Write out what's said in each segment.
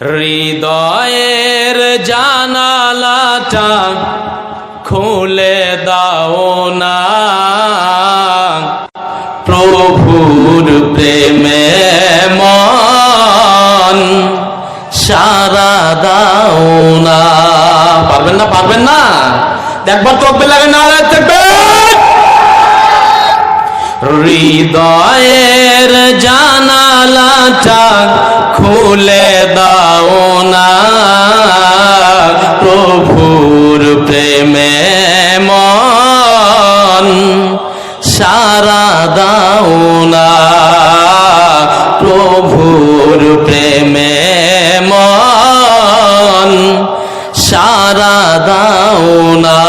হৃদয়ের জানালাটা খুলে দাও না। প্রভুর প্রেমে মন সারা দাও না। পারবেন না পারবেন না? দেখবার তকবে লাগে না হৃদয়ের জানালাটা খুলে দাও না। প্রভুর প্রেমে মন সারা দাও না। প্রভুর প্রেমে মন সারা দাও না।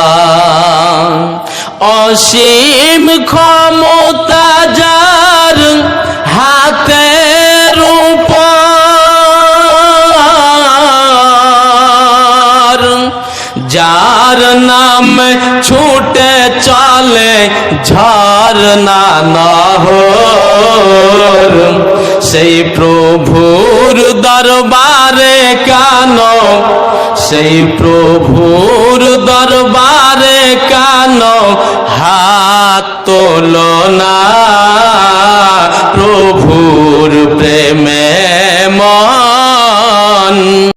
অসীম ক্ষমতা নাম ছুটে চলে ঝর্ণা নহর সেই প্রভুর দরবারে কান, সেই প্রভুর দরবারে কান, হাত তোলো